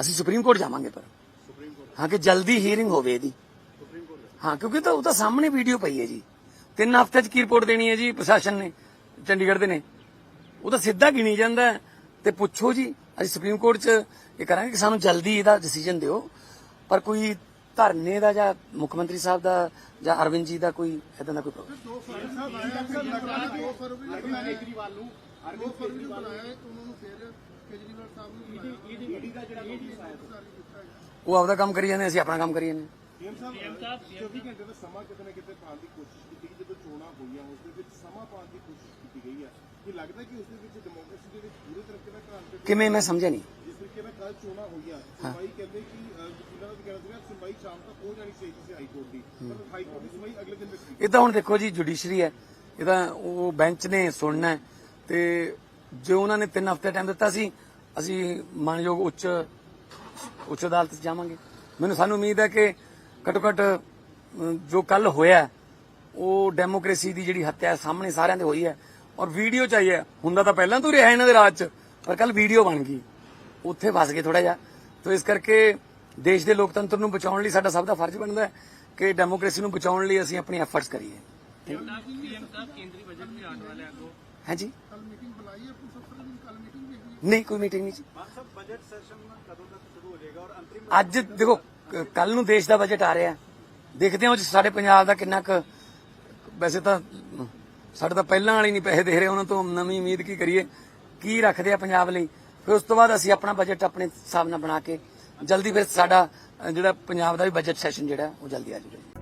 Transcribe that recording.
ਅਸੀਂ supreme court ਜਾਵਾਂਗੇ ਪਰ। ਹਾਂ, ਕਿ ਜਲਦੀ ਹੀਅਰਿੰਗ ਹੋਵੇ ਇਹਦੀ। ਹਾਂ, ਕਿਉਂਕਿ ਤਾਂ ਉਹ ਤਾਂ ਸਾਹਮਣੇ ਵੀਡੀਓ ਪਈ ਹੈ ਜੀ। ਤਿੰਨ ਹਫ਼ਤੇ ਚ ਕੀ ਰਿਪੋਰਟ ਦੇਣੀ ਹੈ ਜੀ ਪ੍ਰਸ਼ਾਸਨ ਨੇ, ਚੰਡੀਗੜ੍ਹ ਦੇ ਨੇ। ਉਹ ਤਾਂ ਸਿੱਧਾ ਗਿਣੀ ਜਾਂਦਾ ਤੇ ਪੁੱਛੋ ਜੀ, ਅਸੀਂ ਸੁਪਰੀਮ ਕੋਰਟ ਚ ਇਹ ਕਰਾਂਗੇ ਕਿ ਸਾਨੂੰ ਜਲਦੀ ਇਹਦਾ ਡਿਸੀਜਨ ਦਿਓ। ਪਰ ਕੋਈ ਧਰਨੇ ਦਾ ਜਾਂ ਮੁੱਖ ਮੰਤਰੀ ਸਾਹਿਬ ਦਾ ਜਾਂ ਅਰਵਿੰਦ ਜੀ ਦਾ ਕੋਈ ਇਦਾਂ ਦਾ ਕੋਈ ਪ੍ਰੋਗਰਾਮ ਉਹ ਆਪਦਾ ਕੰਮ ਕਰੀ ਜਾਂਦੇ ਅਸੀਂ ਆਪਣਾ ਕੰਮ ਕਰੀ ਜਾਂਦੇ ਸੀਐਮ ਸਾਹਿਬ 24 ਘੰਟੇ ਦਾ ਸਮਾਂ ਕਿਤੇ ਨਾ ਕਿਤੇ ਪਾਉਣ ਦੀ ਕੋਸ਼ਿਸ਼ ਕੀਤੀ ਗਈ? ਜਦੋਂ ਚੋਣਾਂ ਹੋਈਆਂ ਉਸ ਦੇ ਵਿੱਚ ਸਮਾਂ ਪਾਉਣ ਦੀ ਕੋਸ਼ਿਸ਼ ਕੀਤੀ ਗਈ ਹੈ ਕਿ ਲੱਗਦਾ ਕਿ ਉਸ ਦੇ ਵਿੱਚ ਡੈਮੋਕ੍ਰੇਸੀ ਦੇ ਵਿੱਚ ਪੂਰੇ ਤਰੀਕੇ ਨਾਲ ਤੇ ਕਿਵੇਂ ਮੈਂ ਸਮਝਿਆ ਨਹੀਂ। ਜਿਸ ਤਰੀਕੇ ਨਾਲ ਕੱਲ ਚੋਣਾਂ ਹੋਈਆਂ ਸੁਣਵਾਈ ਕਹਿੰਦੇ ਕਿ ਵਕੀਲਾਂ ਦਾ ਕਹਿਣਾ ਸੀਗਾ ਸੁਣਵਾਈ ਸ਼ਾਮ ਤੱਕ ਹੋ ਜਾਣੀ ਚਾਹੀਦੀ ਸੀ ਹਾਈ ਕੋਰਟ ਦੀ। ਪਰ ਹਾਈ ਕੋਰਟ ਦੀ ਸੁਣਵਾਈ ਅਗਲੇ ਦਿਨ ਰੱਖੀ ਇਹ ਤਾਂ ਹੁਣ ਦੇਖੋ ਜੀ ਜੁਡੀਸ਼ਰੀ ਹੈ। ਇਹ ਤਾਂ ਉਹ ਬੈਂਚ ਨੇ ਸੁਣਨਾ ਤੇ ਜੋ ਉਹਨਾਂ ਨੇ 3 ਹਫ਼ਤੇ ਟਾਈਮ ਦਿੱਤਾ ਸੀ ਅਸੀਂ ਮਾਨਯੋਗ ਉੱਚ ਉੱਚ ਅਦਾਲਤ 'ਚ ਜਾਵਾਂਗੇ। ਮੈਨੂੰ ਸਾਨੂੰ ਉਮੀਦ ਹੈ ਕਿ ਘੱਟੋ ਘੱਟ ਜੋ ਕੱਲ ਹੋਇਆ ਉਹ ਡੈਮੋਕ੍ਰੇਸੀ ਦੀ ਜਿਹੜੀ ਹੱਤਿਆ ਸਾਹਮਣੇ ਸਾਰਿਆਂ ਦੇ ਹੋਈ ਹੈ। ਔਰ ਵੀਡੀਓ ਚਾਹੀਏ ਹੁੰਦਾ ਤਾਂ ਪਹਿਲਾਂ ਤੋਂ ਰਿਹਾ ਇਹਨਾਂ ਦੇ ਰਾਜ 'ਚ ਪਰ ਕੱਲ ਵੀਡੀਓ ਬਣ ਗਈ। ਉੱਥੇ ਫਸ ਗਏ ਥੋੜਾ ਜਿਹਾ। ਤਾਂ ਇਸ ਕਰਕੇ ਦੇਸ਼ ਦੇ ਲੋਕਤੰਤਰ ਨੂੰ ਬਚਾਉਣ ਲਈ ਸਾਡਾ ਸਭ ਦਾ ਫਰਜ਼ ਬਣਦਾ ਹੈ ਕਿ ਡੈਮੋਕ੍ਰੇਸੀ ਨੂੰ ਬਚਾਉਣ ਲਈ ਅਸੀਂ ਆਪਣੀ ਐਫਰਟਸ ਕਰੀਏ। ਸੀਐਮ ਸਾਹਿਬ ਕੇਂਦਰੀ ਬਜਟ ਵੀ ਆਉਣ ਵਾਲਾ ਹੈ ਅੱਗੋਂ? ਹੈ ਜੀ? ਕੱਲ ਮੀਟਿੰਗ ਬੁਲਾਈ ਹੈ ਪੁਲਿਸ ਅਫਸਰ ਦੀ ਕੱਲ ਮੀਟਿੰਗ ਵੀ ਹੋਈ ਨਹੀਂ ਕੋਈ ਮੀਟਿੰਗ ਨਹੀਂ ਜੀ। ਸਭ ਬਜਟ ਸੈਸ਼ਨ ਕਦੋਂ ਤੱਕ ਸ਼ੁਰੂ ਹੋ ਜਾਏਗਾ ਔਰ ਅੰਤਰਿਮ ਅੱਜ ਦੇਖੋ ਕੱਲ ਨੂੰ ਦੇਸ਼ ਦਾ ਬਜਟ ਆ ਰਿਹਾ। ਦੇਖਦੇ ਹਾਂ ਉਹ 'ਚ ਸਾਡੇ ਪੰਜਾਬ ਦਾ ਕਿੰਨਾ ਕੁ ਵੈਸੇ ਤਾਂ ਸਾਡੇ ਤਾਂ ਪਹਿਲਾਂ ਵਾਲੀ ਨਹੀਂ ਪੈਸੇ ਦੇ ਰਹੇ ਉਹਨਾਂ ਤੋਂ ਨਵੀਂ ਉਮੀਦ ਕੀ ਕਰੀਏ? ਕੀ ਰੱਖਦੇ ਆ ਪੰਜਾਬ ਲਈ? ਫਿਰ ਉਸ ਤੋਂ ਬਾਅਦ ਅਸੀਂ ਆਪਣਾ ਬਜਟ ਆਪਣੇ ਹਿਸਾਬ ਨਾਲ ਬਣਾ ਕੇ ਜਲਦੀ ਫਿਰ ਸਾਡਾ ਜਿਹੜਾ ਪੰਜਾਬ ਦਾ ਵੀ ਬਜਟ ਸੈਸ਼ਨ ਜਿਹੜਾ ਉਹ ਜਲਦੀ ਆ ਜਾਊਗਾ।